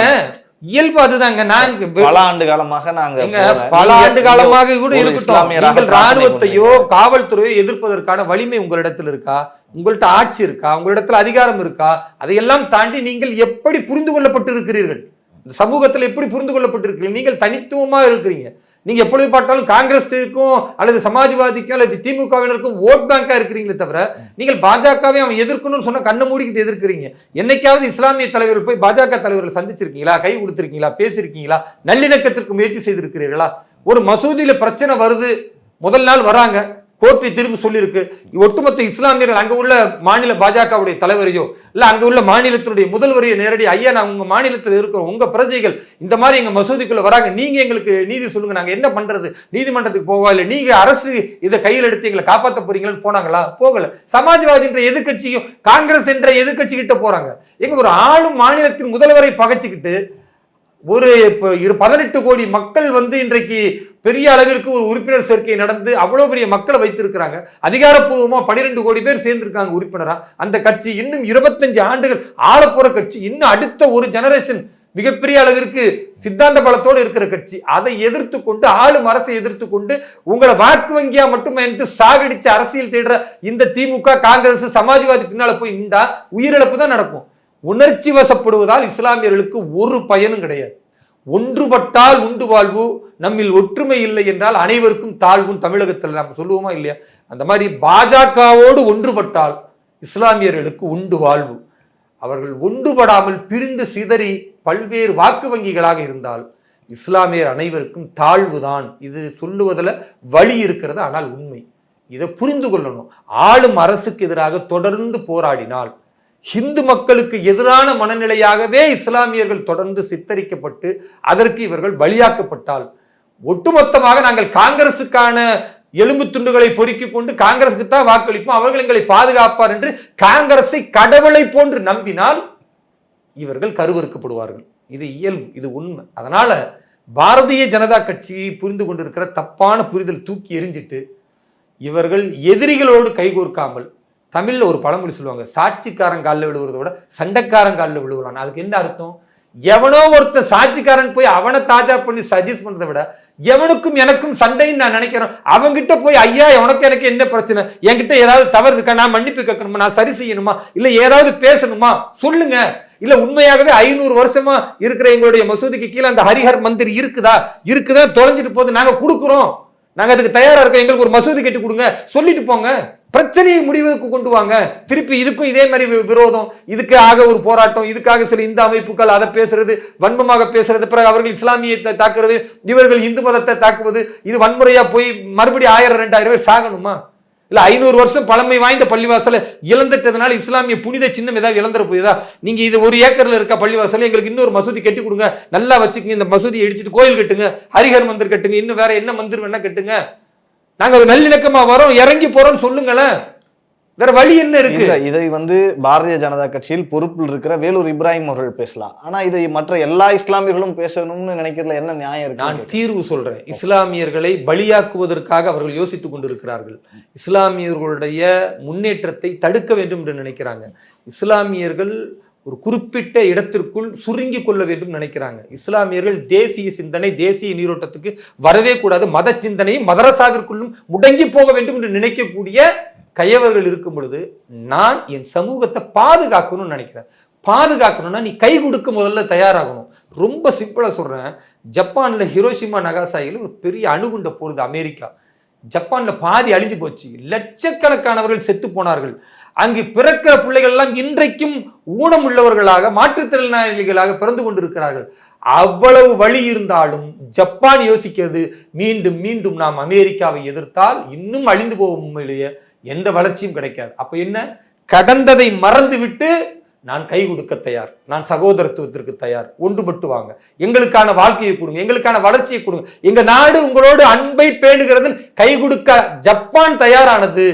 Speaker 1: இயல்பு அதுதாங்க. வெ-
Speaker 2: பல ஆண்டு காலமாக நாங்க போல- நீங்க-
Speaker 1: ஆண்டு காலமாக கூட இருக்கட்டும். ராணுவத்தையோ. காவல்துறையோ எதிர்ப்பதற்கான வலிமை உங்களிடத்தில் இருக்கா? உங்கள்ட்ட ஆட்சி இருக்கா? உங்களிடத்தில் அதிகாரம் இருக்கா? அதையெல்லாம் தாண்டி நீங்கள் எப்படி புரிந்து கொள்ளப்பட்டு இருக்கிறீர்கள் சமூகத்தில் எப்படி புரிந்து கொள்ளப்பட்டிருக்கிறீர்கள் நீங்கள் தனித்துவமாக இருக்கிறீங்க. நீங்க எப்பொழுது பார்த்தாலும் காங்கிரஸுக்கும் அல்லது சமாஜ்வாதிக்கும் அல்லது திமுகவினருக்கும் ஓட் பேங்கா இருக்கிறீங்களே தவிர நீங்கள் பாஜகவை அவன் எதிர்க்கணும்னு சொன்னா கண்ணு மூடிக்கிட்டு எதிர்க்கிறீங்க. என்னைக்காவது இஸ்லாமிய தலைவர்கள் போய் பாஜக தலைவர்கள் சந்திச்சிருக்கீங்களா? கை கொடுத்திருக்கீங்களா? பேசியிருக்கீங்களா? நல்லிணக்கத்திற்கு முயற்சி செய்திருக்கிறீர்களா? ஒரு மசூதியில பிரச்சனை வருது. முதல் நாள் வராங்க. கோர்ட்டு திரும்பி சொல்லியிருக்கு. ஒட்டுமொத்த இஸ்லாமியர்கள் அங்கே உள்ள மாநில பாஜகவுடைய தலைவரையோ இல்லை அங்கே உள்ள மாநிலத்தினுடைய முதல்வரையோ நேரடி ஐயா நான் உங்கள் மாநிலத்தில் இருக்கிறோம். உங்கள் பிரஜைகள் இந்த மாதிரி எங்கள் மசூதிக்குள்ளே வராங்க. நீங்கள் எங்களுக்கு நீதி சொல்லுங்கள் நாங்கள் என்ன பண்ணுறது நீதிமன்றத்துக்கு போவா இல்லை நீங்கள் அரசு இதை கையில் எடுத்து எங்களை காப்பாற்ற போறீங்களான்னு போனாங்களா? போகலை. சமாஜ்வாதி என்ற எதிர்க்கட்சியும் காங்கிரஸ் என்ற எதிர்கட்சிக்கிட்ட கிட்ட எங்கள் ஒரு ஆளும் மாநிலத்தின் முதல்வரை பகைச்சிக்கிட்டு ஒரு இப்போ இரு பதினெட்டு கோடி மக்கள் வந்து இன்றைக்கு பெரிய அளவிற்கு ஒரு உறுப்பினர் சேர்க்கை நடந்து அவ்வளோ பெரிய மக்களை வைத்திருக்கிறாங்க. அதிகாரப்பூர்வமாக பன்னிரெண்டு கோடி பேர் சேர்ந்திருக்காங்க உறுப்பினராக அந்த கட்சி இன்னும் இருபத்தஞ்சு ஆண்டுகள் ஆளப்போற கட்சி. இன்னும் அடுத்த ஒரு ஜெனரேஷன் மிகப்பெரிய அளவிற்கு சித்தாந்த பலத்தோடு இருக்கிற கட்சி. அதை எதிர்த்து கொண்டு ஆளும் அரசை எதிர்த்து கொண்டு உங்களை வாக்கு வங்கியா மட்டும் என்று சாகடிச்சு அரசியல் தேடுற இந்த திமுக காங்கிரஸ் சமாஜ்வாதி பின்னால போய் நின்றா உயிரிழப்பு தான் நடக்கும். உணர்ச்சி வசப்படுவதால் இஸ்லாமியர்களுக்கு ஒரு பயனும் கிடையாது. ஒன்றுபட்டால் உண்டு வாழ்வு நம்மில் ஒற்றுமை இல்லை என்றால் அனைவருக்கும் தாழ்வும் தமிழகத்தில் நாம் சொல்லுவோமா இல்லையா? அந்த மாதிரி பாஜகவோடு ஒன்றுபட்டால் இஸ்லாமியர்களுக்கு உண்டு வாழ்வு. அவர்கள் ஒன்றுபடாமல் பிரிந்து சிதறி பல்வேறு வாக்கு வங்கிகளாக இருந்தால் இஸ்லாமியர் அனைவருக்கும் தாழ்வுதான். இது சொல்லுவதில் வழி இருக்கிறது ஆனால் உண்மை. இதை புரிந்து கொள்ளணும். ஆளும் அரசுக்கு எதிராக தொடர்ந்து போராடினால் ஹிந்து மக்களுக்கு எதிரான மனநிலையாகவே இஸ்லாமியர்கள் தொடர்ந்து சித்தரிக்கப்பட்டு அதற்கு இவர்கள் பலியாக்கப்பட்டால் ஒட்டுமொத்தமாக நாங்கள் காங்கிரசுக்கான எலும்பு துண்டுகளை பொறுக்கி கொண்டு காங்கிரசுக்கு தான் வாக்களிப்போம் அவர்கள் எங்களை பாதுகாப்பார் என்று காங்கிரஸை கடவுளை போன்று நம்பினால் இவர்கள் கருவறுக்கப்படுவார்கள். இது இயல்பு இது உண்மை. அதனால பாரதிய ஜனதா கட்சியை புரிந்து கொண்டிருக்கிற தப்பான புரிதல் தூக்கி எறிஞ்சிட்டு இவர்கள் எதிரிகளோடு கைகோர்க்காமல் தமிழில் ஒரு பழமொழி சொல்லுவாங்க சாட்சிக்காரன் காலில் விழுவுறத விட சண்டைக்காரன் காலில் விழுவலாம் அதுக்கு என்ன அர்த்தம்? எவனோ ஒருத்தன் சாட்சிக்காரன் போய் அவனை தாஜா பண்ணி சஜஸ்ட் பண்றதை விட எவனுக்கும் எனக்கும் சண்டைன்னு நான் நினைக்கிறேன். அவன்கிட்ட போய் ஐயா உனக்கு எனக்கு என்ன பிரச்சனை? என்கிட்ட ஏதாவது தவறு இருக்கா? நான் மன்னிப்பு கேட்கணுமா? நான் சரி செய்யணுமா? இல்லை ஏதாவது பேசணுமா? சொல்லுங்க. இல்ல உண்மையாகவே ஐநூறு வருஷமா இருக்கிற எங்களுடைய மசூதிக்கு கீழே அந்த ஹரிஹர் மந்திர் இருக்குதா? இருக்குதா? தொலைஞ்சிட்டு போகுது. நாங்க கொடுக்குறோம். நாங்க அதுக்கு தயாரா இருக்கோம். எங்களுக்கு ஒரு மசூதி கட்டி கொடுங்க. சொல்லிட்டு போங்க. பிரச்சனையை முடிவுக்கு கொண்டு வாங்க. திருப்பி இதுக்கும் இதே மாதிரி விரோதம். இதுக்காக ஒரு போராட்டம். இதுக்காக சில இந்து அமைப்புகள் அதை பேசுறது வன்மமாக பேசுறது பிறகு அவர்கள் இஸ்லாமியத்தை தாக்குறது இவர்கள் இந்து மதத்தை தாக்குவது இது வன்முறையா போய் மறுபடியும் ஆயிரம் ரெண்டாயிரம் பேர் சாகணுமா? இல்ல ஐநூறு வருஷம் பழமை வாய்ந்த பள்ளிவாசலை இழந்துட்டதுனால இஸ்லாமிய புனித சின்னம் ஏதாவது இழந்துற போயதா நீங்க இது ஒரு ஏக்கர்ல இருக்க பள்ளிவாசல எங்களுக்கு இன்னொரு மசூதி கட்டி கொடுங்க. நல்லா வச்சுக்கங்க. இந்த மசூதியை இடிச்சிட்டு கோயில் கட்டுங்க. ஹரிஹர் மந்திர் கட்டுங்க. இன்னும் வேற என்ன மந்திர் வேணா கட்டுங்க. நாங்க அது நல்லிணக்கமா வரோம் இறங்கி போறோம்னு சொல்லுங்களேன். வேற வழி என்ன இருக்கு?
Speaker 2: இதை வந்து பாரதிய ஜனதா கட்சியில் பொறுப்பில் இருக்கிற வேலூர் இப்ராஹிம் அவர்கள் பேசலாம். ஆனா இதை மற்ற எல்லா இஸ்லாமியர்களும் பேசணும்னு நினைக்கிறதுல என்ன நியாயம்
Speaker 1: நான்
Speaker 2: இருக்கு
Speaker 1: தீர்வு சொல்றேன். இஸ்லாமியர்களை பலியாக்குவதற்காக அவர்கள் யோசித்துக் கொண்டிருக்கிறார்கள். இஸ்லாமியர்களுடைய முன்னேற்றத்தை தடுக்க வேண்டும் என்று நினைக்கிறாங்க. இஸ்லாமியர்கள் ஒரு குறிப்பிட்ட இடத்திற்குள் சுருங்கி கொள்ள வேண்டும் நினைக்கிறாங்க. இஸ்லாமியர்கள் தேசிய சிந்தனை தேசிய நீரோட்டத்துக்கு வரவே கூடாது. மத சிந்தனையும் மதரசாவிற்குள்ளும் முடங்கி போக வேண்டும் என்று நினைக்கக்கூடிய கையவர்கள் இருக்கும் பொழுது நான் என் சமூகத்தை பாதுகாக்கணும்னு நினைக்கிறேன். பாதுகாக்கணும்னா நீ கை கொடுக்க முதல்ல தயாராகணும். ரொம்ப சிம்பிளாக சொல்கிறேன் ஜப்பானில் ஹிரோஷிமா நகாசாயில் ஒரு பெரிய அணுகுண்ட போடுது அமெரிக்கா. ஜப்பானில் பாதி அழிஞ்சு போச்சு. லட்சக்கணக்கானவர்கள் செத்து போனார்கள். அங்கு பிறக்கிற பிள்ளைகள் எல்லாம் இன்றைக்கும் ஊனம் உள்ளவர்களாக மாற்றுத்திறனாளிகளாக பிறந்து கொண்டிருக்கிறார்கள். அவ்வளவு வழி இருந்தாலும் ஜப்பான் யோசிக்கிறது மீண்டும் மீண்டும் நாம் அமெரிக்காவை எதிர்த்தால் இன்னும் அழிந்து போகும் உண்மையிலேயே எந்த வளர்ச்சியும் கிடைக்காது. அப்ப என்ன? கடந்ததை மறந்துவிட்டு நான் கை கொடுக்க தயார் நான் சகோதரத்துவத்திற்கு தயார் ஒன்றுபட்டு வாங்க. எங்களுக்கான வாழ்க்கையை கொடுங்க எங்களுக்கான வளர்ச்சியை கொடுங்க. எங்க நாடு உங்களோடு அன்பை பேணுகிறது கை கொடுக்க ஜப்பான் தயாரானது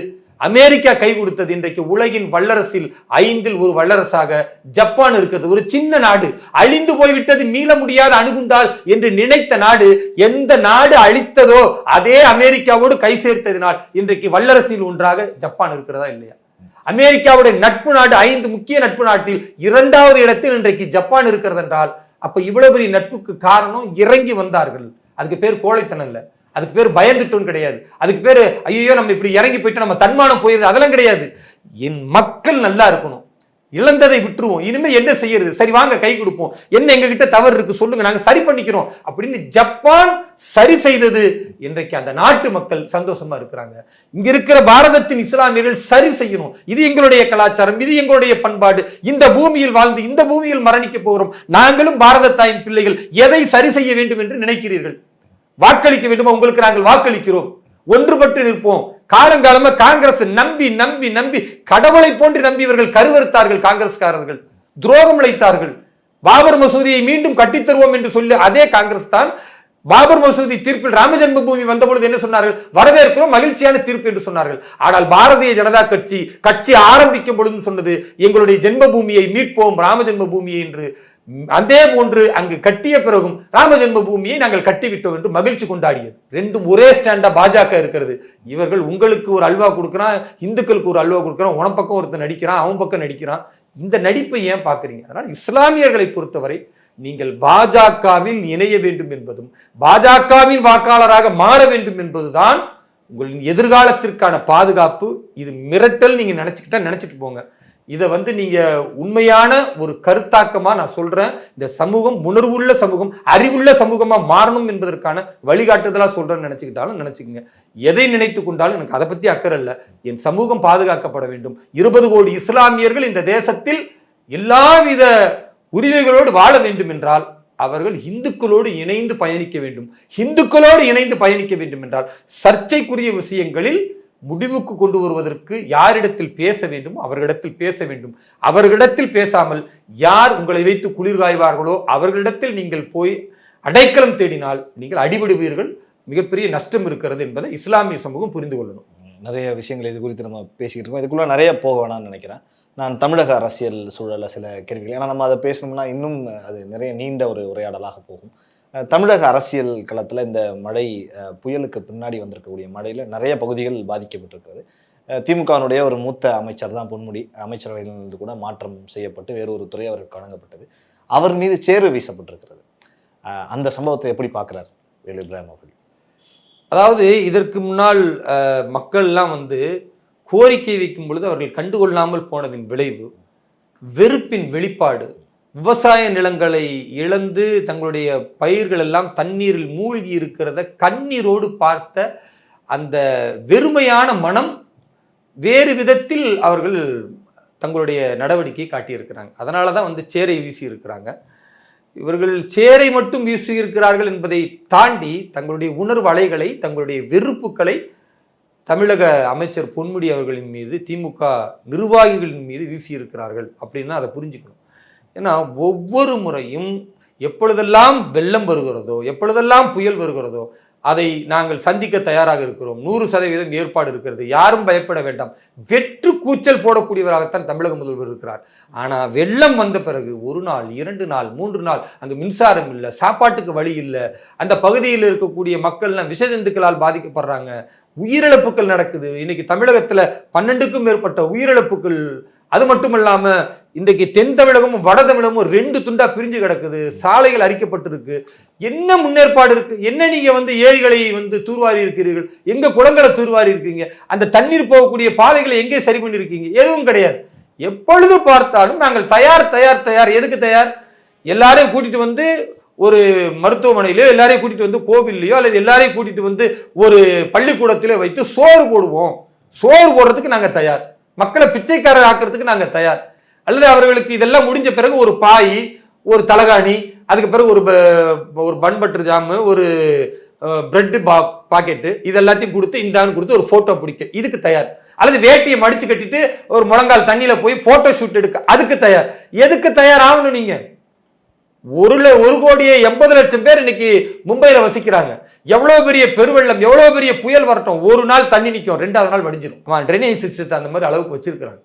Speaker 1: அமெரிக்கா கை கொடுத்தது இன்றைக்கு உலகின் வல்லரசில் ஐந்தில் ஒரு வல்லரசாக ஜப்பான் இருக்கிறது. ஒரு சின்ன நாடு. அழிந்து போய்விட்டது மீள முடியாத அணுகுண்டால் என்று நினைத்த நாடு எந்த நாடு அழித்ததோ அதே அமெரிக்காவோடு கை சேர்த்ததினால் இன்றைக்கு வல்லரசில் ஒன்றாக ஜப்பான் இருக்கிறதா இல்லையா? அமெரிக்காவுடைய நட்பு நாடு ஐந்து முக்கிய நட்பு நாட்டில் இரண்டாவது இடத்தில் இன்றைக்கு ஜப்பான் இருக்கிறது என்றால் அப்ப இவ்வளவு பெரிய நட்புக்கு காரணம் இறங்கி வந்தார்கள். அதுக்கு பேர் கோழைத்தனம் இல்லை. அதுக்கு பேர் பயந்துட்டோம் கிடையாது. அதுக்கு பேர் ஐயோ நம்ம இப்படி இறங்கி போயிட்டு நம்ம தன்மானம் போயிருது அதெல்லாம் கிடையாது. என் மக்கள் நல்லா இருக்கணும். இழந்ததை விட்டுருவோம். இனிமே என்ன செய்யறது? சரி வாங்க கை கொடுப்போம். என்ன எங்ககிட்ட தவறு இருக்கு சொல்லுங்க நாங்க சரி பண்ணிக்கிறோம். அப்படின்னு ஜப்பான் சரி செய்தது இன்றைக்கு அந்த நாட்டு மக்கள் சந்தோஷமா இருக்கிறாங்க. இங்க இருக்கிற பாரதத்தின் இஸ்லாமியர்கள் சரி செய்யணும். இது எங்களுடைய கலாச்சாரம் இது எங்களுடைய பண்பாடு. இந்த பூமியில் வாழ்ந்து இந்த பூமியில் மரணிக்க போகிறோம். நாங்களும் பாரத தாயின் பிள்ளைகள் எதை சரி செய்ய வேண்டும் என்று நினைக்கிறீர்கள்? வாக்களிக்க வேண்டுமா? உங்களுக்கு நாங்கள் வாக்களிக்கிறோம். ஒன்றுபட்டு நிற்போம். காலங்காலமா காங்கிரஸ் நம்பி நம்பி நம்பி கடவுளை போன்று நம்பியவர்கள் கருவறுத்தார்கள் காங்கிரஸ்காரர்கள். துரோகம் இழைத்தார்கள் பாபர் மசூதியை மீண்டும் கட்டித்தருவோம் என்று சொல்லி அதே காங்கிரஸ் தான் பாபர் மசூதி தீர்ப்பில் ராமஜென்ம பூமி வந்தபொழுது என்ன சொன்னார்கள்? வரவேற்கிறோம் மகிழ்ச்சியான தீர்ப்பு என்று சொன்னார்கள். ஆனால் பாரதிய ஜனதா கட்சி கட்சி ஆரம்பிக்கும் பொழுது சொன்னது எங்களுடைய ஜென்ம பூமியை மீட்போம் ராமஜென்ம பூமியை என்று. அதே போன்று அங்கு கட்டிய பிறகும் ராம ஜென்ம பூமியை நாங்கள் கட்டிவிட்டோம் என்று மகிழ்ச்சி கொண்டாடியது. ரெண்டும் ஒரே ஸ்டாண்டா பாஜக இருக்கிறது. இவர்கள் உங்களுக்கு ஒரு அல்வா கொடுக்குறான் இந்துக்களுக்கு ஒரு அல்வா கொடுக்குறான் உன பக்கம் ஒருத்தன் நடிக்கிறான் அவன் பக்கம் நடிக்கிறான். இந்த நடிப்பை ஏன் பார்க்குறீங்க? அதனால் இஸ்லாமியர்களை பொறுத்தவரை நீங்கள் பாஜகவில் இணைய வேண்டும் என்பதும் பாஜகவின் வாக்காளராக மாற வேண்டும் என்பதுதான் உங்களின் எதிர்காலத்திற்கான பாதுகாப்பு. இது மிரட்டல் நீங்க நினைச்சுக்கிட்டா நினைச்சிட்டு போங்க. இதை வந்து நீங்க உண்மையான ஒரு கருத்தாக்கமா நான் சொல்றேன். இந்த சமூகம் உணர்வுள்ள சமூகம் அறிவுள்ள சமூகமா மாறணும் என்பதற்கான வழிகாட்டுதலா சொல்றேன்னு நினைச்சுக்கிட்டாலும் நினைச்சுக்கங்க. எதை நினைத்து கொண்டாலும் எனக்கு அதை பத்தி அக்கறை இல்லை. என் சமூகம் பாதுகாக்கப்பட வேண்டும். இருபது கோடி இஸ்லாமியர்கள் இந்த தேசத்தில் எல்லாவித உரிமைகளோடு வாழ வேண்டும் என்றால் அவர்கள் இந்துக்களோடு இணைந்து பயணிக்க வேண்டும். இந்துக்களோடு இணைந்து பயணிக்க வேண்டும் என்றால் சர்ச்சைக்குரிய விஷயங்களில் முடிவுக்கு கொண்டு வருவதற்கு யாரிடத்தில் பேச வேண்டும்? அவர்களிடத்தில் பேச வேண்டும். அவர்களிடத்தில் பேசாமல் யார் உங்களை வைத்து குளிர்காய்வார்களோ அவர்களிடத்தில் நீங்கள் போய் அடைக்கலம் தேடினால் நீங்கள் அடிபடுவீர்கள். மிகப்பெரிய நஷ்டம் இருக்கிறது என்பதை இஸ்லாமிய சமூகம் புரிந்து கொள்ளணும்.
Speaker 2: நிறைய விஷயங்கள் இது குறித்து நம்ம பேசிக்கிட்டு இருக்கோம். இதுக்குள்ளே நிறைய போக வேணாம்னு நினைக்கிறேன். நான் தமிழக அரசியல் சூழலில் சில கேள்விகள். ஏன்னா நம்ம அதை பேசணும்னா இன்னும் அது நிறைய நீண்ட ஒரு உரையாடலாக போகும். தமிழக அரசியல் களத்தில் இந்த மழை புயலுக்கு பின்னாடி வந்திருக்கக்கூடிய மழையில் நிறைய பகுதிகள் பாதிக்கப்பட்டிருக்கிறது. திமுகவினுடைய ஒரு மூத்த அமைச்சர் தான் பொன்முடி. அமைச்சரவையிலிருந்து கூட மாற்றம் செய்யப்பட்டு வேறு ஒரு துறை அவருக்கு வழங்கப்பட்டது. அவர் மீது சேறு வீசப்பட்டிருக்கிறது. அந்த சம்பவத்தை எப்படி பார்க்குறார் வேலு இப்ராஹிம் அவர்கள்?
Speaker 1: அதாவது இதற்கு முன்னால் மக்கள்லாம் வந்து கோரிக்கை வைக்கும் பொழுது அவர்கள் கண்டுகொள்ளாமல் போனதின் விளைவு வெறுப்பின் வெளிப்பாடு விவசாய நிலங்களை இழந்து தங்களுடைய பயிர்கள் எல்லாம் தண்ணீரில் மூழ்கி இருக்கிறத கண்ணீரோடு பார்த்த அந்த வெறுமையான மனம் வேறு விதத்தில் அவர்கள் தங்களுடைய நடவடிக்கை காட்டியிருக்கிறாங்க. அதனால தான் வந்து சேரை வீசி இருக்கிறாங்க. இவர்கள் சேரை மட்டும் வீசி இருக்கிறார்கள் என்பதை தாண்டி தங்களுடைய உணர்வு அலைகளை தங்களுடைய வெறுப்புகளை தமிழக அமைச்சர் பொன்முடி அவர்களின் மீது திமுக நிர்வாகிகளின் மீது வீசியிருக்கிறார்கள் அப்படின்னு அதை புரிஞ்சுக்கணும். ஏன்னா ஒவ்வொரு முறையும் எப்பொழுதெல்லாம் வெள்ளம் வருகிறதோ எப்பொழுதெல்லாம் புயல் வருகிறதோ அதை நாங்கள் சந்திக்க தயாராக இருக்கிறோம். நூறு சதவீதம் ஏற்பாடு இருக்கிறது. யாரும் பயப்பட வேண்டாம். வெற்று கூச்சல் போடக்கூடியவராகத்தான் தமிழக முதல்வர் இருக்கிறார். ஆனால் வெள்ளம் வந்த பிறகு ஒரு நாள் இரண்டு நாள் மூன்று நாள் அங்கே மின்சாரம் இல்லை சாப்பாட்டுக்கு வழி இல்லை அந்த பகுதியில் இருக்கக்கூடிய மக்கள்லாம் விஷஜந்துக்களால் பாதிக்கப்படுறாங்க. உயிரிழப்புகள் நடக்குது. இன்னைக்கு தமிழகத்தில் பன்னெண்டுக்கும் மேற்பட்ட உயிரிழப்புகள் அது மட்டும் இல்லாம இன்றைக்கு தென் தமிழகமும் வட தமிழகமும் ரெண்டு துண்டா பிரிஞ்சு கிடக்குது. சாலைகள் அரிக்கப்பட்டிருக்கு. என்ன முன்னேற்பாடு இருக்கு? என்ன நீங்க வந்து ஏரிகளை வந்து தூர்வாரி இருக்கிறீர்கள் எங்க குளங்களை தூர்வாரி இருக்கீங்க அந்த தண்ணீர் போகக்கூடிய பாதைகளை எங்கே சரி பண்ணியிருக்கீங்க? எதுவும் கிடையாது. எப்பொழுது பார்த்தாலும் நாங்கள் தயார் தயார் தயார். எதுக்கு தயார்? எல்லாரையும் கூட்டிட்டு வந்து ஒரு மருத்துவமனையிலையோ எல்லாரையும் கூட்டிட்டு வந்து கோவில்லையோ அல்லது எல்லாரையும் கூட்டிட்டு வந்து ஒரு பள்ளிக்கூடத்திலோ வைத்து சோறு போடுவோம். சோறு போடுறதுக்கு நாங்கள் தயார். மக்களை பிச்சைக்காரர் ஆக்குறதுக்கு நாங்க தயார். அல்லது அவர்களுக்கு இதெல்லாம் முடிஞ்ச பிறகு ஒரு பாய் ஒரு தலகாணி அதுக்கு பிறகு ஒரு ப- ஒரு பன் பட்டர் ஜாமு ஒரு பிரெட் பா பாக்கெட்டு இது எல்லாத்தையும் கொடுத்து இந்தான்னு கொடுத்து ஒரு போட்டோ பிடிக்க. இதுக்கு தயார். அல்லது வேட்டியை மடிச்சு கட்டிட்டு ஒரு முழங்கால் தண்ணியில போய் போட்டோ ஷூட் எடுக்க. அதுக்கு தயார். எதுக்கு தயார் ஆகணும் நீங்க? ஒரு ஒரு கோடியே எண்பது லட்சம் பேர் இன்னைக்கு மும்பையில வசிக்கிறாங்க. எவ்வளவு பெரிய பெருவெள்ளம் எவ்வளவு பெரிய புயல் வரட்டும் ஒரு நாள் தண்ணி நிற்கும் ரெண்டாவது நாள் வடிஞ்சிடும் ட்ரைனேஜ் சிஸ்டத்தை அந்த மாதிரி அளவுக்கு வச்சிருக்கிறாங்க.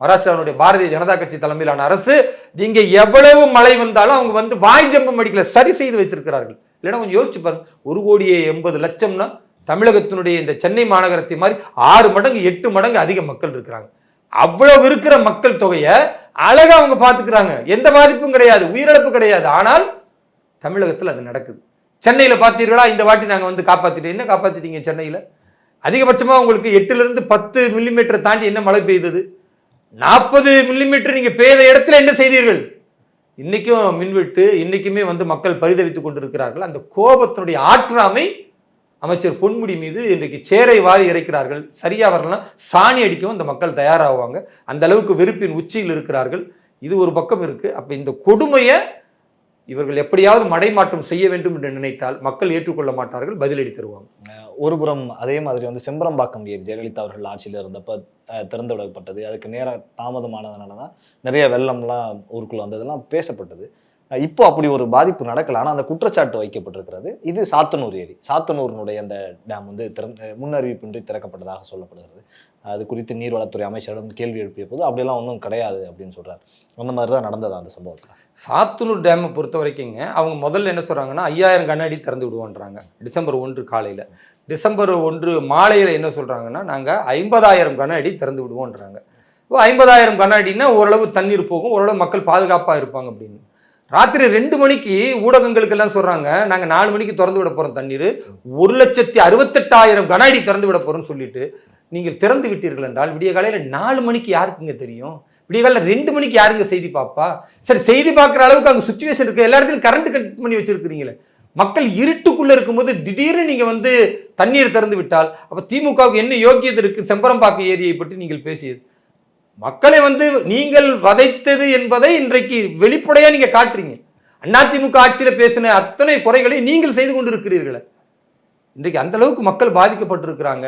Speaker 1: மகாராஷ்டிராவுடைய பாரதிய ஜனதா கட்சி தலைமையிலான அரசு நீங்க எவ்வளவு மழை வந்தாலும் அவங்க வந்து வாய் ஜம்பம் அடிக்கல சரி செய்து வைத்திருக்கிறார்கள். இல்லைன்னா கொஞ்சம் யோசிச்சு பாருங்க. ஒரு கோடியே எண்பது லட்சம்னா தமிழகத்தினுடைய இந்த சென்னை மாநகரத்தை மாதிரி ஆறு மடங்கு எட்டு மடங்கு அதிக மக்கள் இருக்கிறாங்க. அவ்வளவு இருக்கிற மக்கள் தொகையை அழகா அவங்க பார்த்துக்கிறாங்க எந்த பாதிப்பும் கிடையாது உயிரிழப்பு கிடையாது. ஆனால் தமிழகத்தில் அது நடக்குது. சென்னையில் பார்த்தீர்களா? இந்த வாட்டி நாங்கள் வந்து காப்பாற்றிட்டோம் என்ன காப்பாற்றிட்டீங்க சென்னையில்? அதிகபட்சமாக உங்களுக்கு எட்டுலேருந்து பத்து மில்லிமீட்டர் தாண்டி என்ன மழை பெய்தது? நாற்பது மில்லிமீட்டர் நீங்கள் பெய்த இடத்துல என்ன செய்தீர்கள்? இன்றைக்கும் மின்வெட்டு இன்றைக்குமே வந்து மக்கள் பரிதவித்துக் கொண்டிருக்கிறார்கள். அந்த கோபத்தினுடைய ஆற்றாமை அமைச்சர் பொன்முடி மீது இன்றைக்கு சேரை வாரி இறைக்கிறார்கள். சரியாக வரலாம் சாணி அடிக்கவும் இந்த மக்கள் தயாராகுவாங்க அந்த அளவுக்கு வெறுப்பின் உச்சியில் இருக்கிறார்கள். இது ஒரு பக்கம் இருக்குது அப்போ இந்த கொடுமையை இவர்கள் எப்படியாவது மடைமாற்றம் செய்ய வேண்டும் என்று நினைத்தால் மக்கள் ஏற்றுக்கொள்ள மாட்டார்கள் பதிலடி தருவாங்க.
Speaker 2: ஒருபுறம் அதே மாதிரி வந்து செம்பரம்பாக்கம் ஏரி ஜெயலலிதா அவர்கள் ஆட்சியில் இருந்தப்ப திறந்து விடப்பட்டது அதுக்கு நேர தாமதமானதுனால தான் நிறைய வெள்ளம்லாம் ஊருக்குள்ளே வந்ததெல்லாம் பேசப்பட்டது. இப்போ அப்படி ஒரு பாதிப்பு நடக்கல. ஆனால் அந்த குற்றச்சாட்டு வைக்கப்பட்டிருக்கிறது. இது சாத்தனூர் ஏரி. சாத்தனூரினுடைய அந்த டேம் வந்து திறந்த முன்னறிவிப்பின்றி திறக்கப்பட்டதாக சொல்லப்படுகிறது. அது குறித்து நீர்வளத்துறை அமைச்சரிடம் கேள்வி எழுப்பிய போது அப்படிலாம் ஒன்றும் கிடையாது அப்படின்னு சொல்கிறார் அந்த மாதிரி தான் நடந்தது அந்த சம்பவத்தில்?
Speaker 1: சாத்தனூர் டேமை பொறுத்த வரைக்குங்க அவங்க முதல்ல என்ன சொல்கிறாங்கன்னா ஐயாயிரம் கண்ணாடி திறந்து விடுவோன்றாங்க டிசம்பர் ஒன்று காலையில். டிசம்பர் ஒன்று மாலையில் என்ன சொல்கிறாங்கன்னா நாங்கள் ஐம்பதாயிரம் கண்ணாடி திறந்து விடுவோன்றாங்க. ஐம்பதாயிரம் கண்ணாடின்னா ஓரளவு தண்ணீர் போகும் ஓரளவு மக்கள் பாதுகாப்பாக இருப்பாங்க அப்படின்னு. ராத்திரி ரெண்டு மணிக்கு ஊடகங்களுக்கு எல்லாம் சொல்றாங்க நாங்க நாலு மணிக்கு திறந்து விட போறோம் தண்ணீர். ஒரு லட்சத்தி அறுபத்தெட்டாயிரம் கன அடி திறந்து விட போறோம்னு சொல்லிட்டு நீங்கள் திறந்து விட்டீர்கள் என்றால் விடிய காலையில நாலு மணிக்கு யாருக்குங்க தெரியும்? விடிய காலையில் ரெண்டு மணிக்கு யாருங்க செய்தி பார்ப்பா சரி செய்தி பார்க்குற அளவுக்கு அங்கே சுச்சுவேஷன் இருக்குது எல்லா இடத்துலையும் கரண்ட் கட் பண்ணி வச்சிருக்கிறீங்களே. மக்கள் இருட்டுக்குள்ளே இருக்கும்போது திடீர்னு நீங்கள் வந்து தண்ணீர் திறந்து விட்டால் அப்போ திமுகவுக்கு என்ன யோக்கியது இருக்குது செம்பரம்பாக்கம் ஏரியை பற்றி நீங்கள் பேசியது. மக்களை வந்து நீங்கள் வதைத்தது என்பதை இன்றைக்கு வெளிப்படையாக நீங்கள் காட்டுறீங்க. அதிமுக ஆட்சியில் பேசின அத்தனை குறைகளை நீங்கள் செய்து கொண்டிருக்கிறீர்களே. இன்றைக்கு அந்த அளவுக்கு மக்கள் பாதிக்கப்பட்டிருக்கிறாங்க.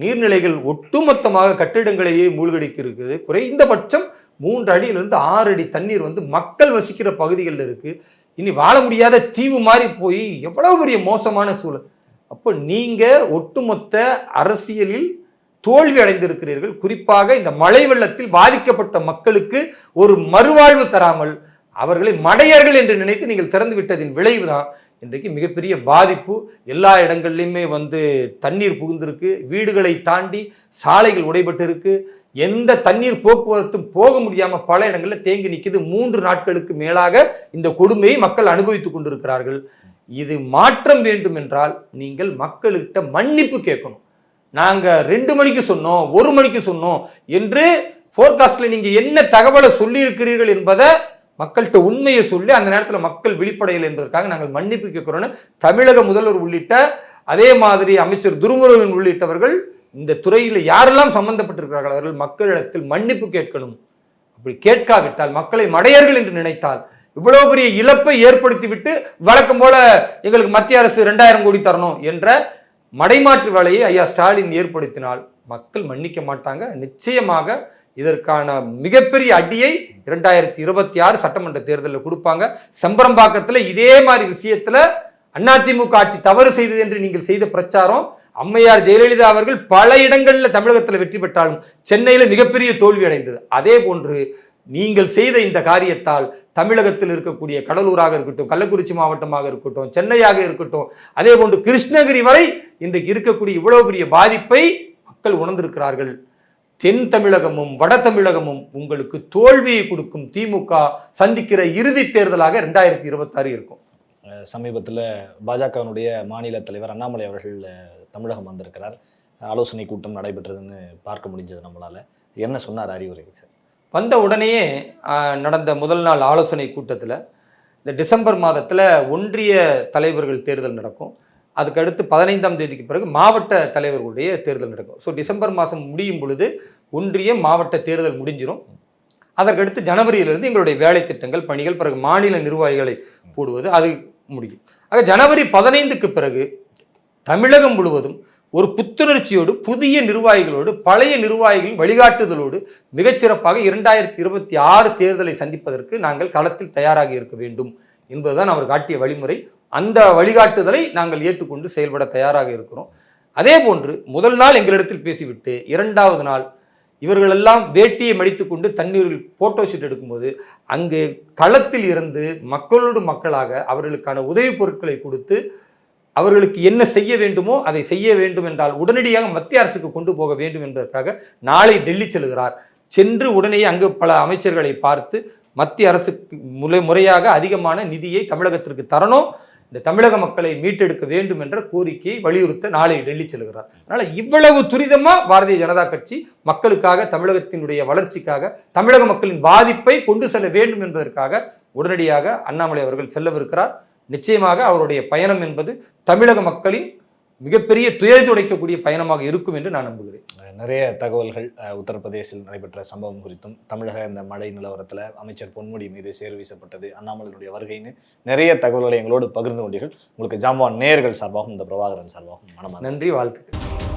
Speaker 1: நீர்நிலைகள் ஒட்டுமொத்தமாக கட்டிடங்களையே மூழ்கடிக்கு இருக்குது குறைந்தபட்சம் மூன்று அடியிலிருந்து ஆறு அடி தண்ணீர் வந்து மக்கள் வசிக்கிற பகுதிகளில் இருக்குது இனி வாழ முடியாத தீவு மாதிரி போய் எவ்வளவு பெரிய மோசமான சூழல். அப்போ நீங்கள் ஒட்டுமொத்த அரசியலில் தோல்வி அடைந்திருக்கிறீர்கள் குறிப்பாக இந்த மழை வெள்ளத்தில் பாதிக்கப்பட்ட மக்களுக்கு ஒரு மறுவாழ்வு தராமல் அவர்களை மடையர்கள் என்று நினைத்து நீங்கள் திறந்து விட்டதின் விளைவுதான் இன்றைக்கு மிகப்பெரிய பாதிப்பு. எல்லா இடங்கள்லையுமே வந்து தண்ணீர் புகுந்திருக்கு. வீடுகளை தாண்டி சாலைகள் உடைபட்டு இருக்கு எந்த தண்ணீர் போக்குவரத்தும் போக முடியாமல் பல இடங்களில் தேங்கி நிற்கிது மூன்று நாட்களுக்கு மேலாக இந்த கொடுமையை மக்கள் அனுபவித்துக் கொண்டிருக்கிறார்கள். இது மாற்றம் வேண்டும் என்றால் நீங்கள் மக்கள்கிட்ட மன்னிப்பு கேட்கணும். நாங்கள் ரெண்டு மணிக்கு சொன்னோம் ஒரு மணிக்கு சொன்னோம் என்று ஃபோர்காஸ்டில் நீங்கள் என்ன தகவலை சொல்லியிருக்கிறீர்கள் என்பதை மக்கள்கிட்ட உண்மையை சொல்லி அந்த நேரத்தில் மக்கள் விழிப்படையல் என்பதற்காக நாங்கள் மன்னிப்பு கேட்குறோன்னு தமிழக முதல்வர் உள்ளிட்ட அதே மாதிரி அமைச்சர் துருமுருகன் உள்ளிட்டவர்கள் இந்த துறையில் யாரெல்லாம் சம்பந்தப்பட்டிருக்கிறார்கள் அவர்கள் மக்களிடத்தில் மன்னிப்பு கேட்கணும். அப்படி கேட்காவிட்டால் மக்களை மடையர்கள் என்று நினைத்தால் இவ்வளவு பெரிய இழப்பை ஏற்படுத்திவிட்டு வழக்கம் போல எங்களுக்கு மத்திய அரசு ரெண்டாயிரம் கோடி தரணும் என்ற மடைமாற்று வேலையை ஐயா ஸ்டாலின் ஏற்படுத்தினால் மக்கள் மன்னிக்க மாட்டாங்க. நிச்சயமாக இதற்கான மிகப்பெரிய அடியை இரண்டாயிரத்தி இருபத்தி ஆறு சட்டமன்ற தேர்தலில் கொடுப்பாங்க. செம்பரம்பாக்கத்தில் இதே மாதிரி விஷயத்தில் அதிமுக ஆட்சி தவறு செய்தது என்று நீங்கள் செய்த பிரச்சாரம் அம்மையார் ஜெயலலிதா அவர்கள் பல இடங்களில் தமிழகத்தில் வெற்றி பெற்றாலும் சென்னையில் மிகப்பெரிய தோல்வி அடைந்தது. அதே போன்று நீங்கள் செய்த இந்த காரியத்தால் தமிழகத்தில் இருக்கக்கூடிய கடலூராக இருக்கட்டும் கள்ளக்குறிச்சி மாவட்டமாக இருக்கட்டும் சென்னையாக இருக்கட்டும் அதே போன்று கிருஷ்ணகிரி வரை இன்றைக்கு இருக்கக்கூடிய இவ்வளவு பெரிய பாதிப்பை மக்கள் உணர்ந்திருக்கிறார்கள். தென் தமிழகமும் வட தமிழகமும் உங்களுக்கு தோல்வியை கொடுக்கும் திமுக சந்திக்கிற இறுதி தேர்தலாக ரெண்டாயிரத்தி இருபத்தாறு இருக்கும்.
Speaker 2: சமீபத்தில் பாஜகவினுடைய மாநில தலைவர் அண்ணாமலை அவர்கள் தமிழகம் வந்திருக்கிறார். ஆலோசனை கூட்டம் நடைபெற்றதுன்னு பார்க்க முடிஞ்சது நம்மளால். என்ன சொன்னார் அறிவுரை சார்?
Speaker 1: வந்த உடனேயே நடந்த முதல் நாள் ஆலோசனை கூட்டத்தில் இந்த டிசம்பர் மாதத்தில் ஒன்றிய தலைவர்கள் தேர்தல் நடக்கும். அதுக்கடுத்து பதினைந்தாம் தேதிக்கு பிறகு மாவட்ட தலைவர்களுடைய தேர்தல் நடக்கும். ஸோ டிசம்பர் மாதம் முடியும் பொழுது ஒன்றிய மாவட்ட தேர்தல் முடிஞ்சிடும் அதற்கடுத்து ஜனவரியிலிருந்து எங்களுடைய வேலை திட்டங்கள் பணிகள் பிறகு மாநில நிர்வாகிகளை போடுவது அது முடியும். ஆக ஜனவரி பதினைந்துக்கு பிறகு தமிழகம் முழுவதும் ஒரு புத்துணர்ச்சியோடு புதிய நிர்வாகிகளோடு பழைய நிர்வாகிகளின் வழிகாட்டுதலோடு மிகச்சிறப்பாக இரண்டாயிரத்தி இருபத்தி ஆறு தேர்தலை சந்திப்பதற்கு நாங்கள் களத்தில் தயாராக இருக்க வேண்டும் என்பதுதான் அவர் காட்டிய வழிமுறை. அந்த வழிகாட்டுதலை நாங்கள் ஏற்றுக்கொண்டு செயல்பட தயாராக இருக்கிறோம். அதே போன்று முதல் நாள் எங்களிடத்தில் பேசிவிட்டு இரண்டாவது நாள் இவர்களெல்லாம் வேட்டியை மடித்துக்கொண்டு தண்ணீரில் போட்டோ ஷூட் எடுக்கும்போது அங்கு களத்தில் இருந்து மக்களோடு மக்களாக அவர்களுக்கான உதவிப் பொருட்களை கொடுத்து அவர்களுக்கு என்ன செய்ய வேண்டுமோ அதை செய்ய வேண்டும் என்றால் உடனடியாக மத்திய அரசுக்கு கொண்டு போக வேண்டும் என்பதற்காக நாளை டெல்லி செல்கிறார். சென்று உடனே அங்கு பல அமைச்சர்களை பார்த்து மத்திய அரசுக்கு முறை முறையாக அதிகமான நிதியை தமிழகத்திற்கு தரணும். இந்த தமிழக மக்களை மீட்டெடுக்க வேண்டும் என்ற கோரிக்கையை வலியுறுத்த நாளை டெல்லி செல்கிறார். அதனால இவ்வளவு துரிதமா பாரதிய ஜனதா கட்சி மக்களுக்காக தமிழகத்தினுடைய வளர்ச்சிக்காக தமிழக மக்களின் பாதிப்பை கொண்டு செல்ல வேண்டும் என்பதற்காக உடனடியாக அண்ணாமலை அவர்கள் செல்லவிருக்கிறார். நிச்சயமாக அவருடைய பயணம் என்பது தமிழக மக்களின் மிகப்பெரிய துயர் துடைக்கக்கூடிய பயணமாக இருக்கும் என்று நான் நம்புகிறேன்.
Speaker 2: நிறைய தகவல்கள் உத்தரப்பிரதேசில் நடைபெற்ற சம்பவம் குறித்தும் தமிழக இந்த மழை நிலவரத்தில் அமைச்சர் பொன்முடி மீது சேர் வீசப்பட்டது அண்ணாமலையுடைய வருகைன்னு நிறைய தகவல்களை எங்களோடு பகிர்ந்து கொண்டீர்கள். உங்களுக்கு ஜாம்பான் நேயர்கள் சார்பாகவும் இந்த பிரபாகரன் சார்பாகவும் மனமார்ந்த
Speaker 1: நன்றி வாழ்த்துக்கள்.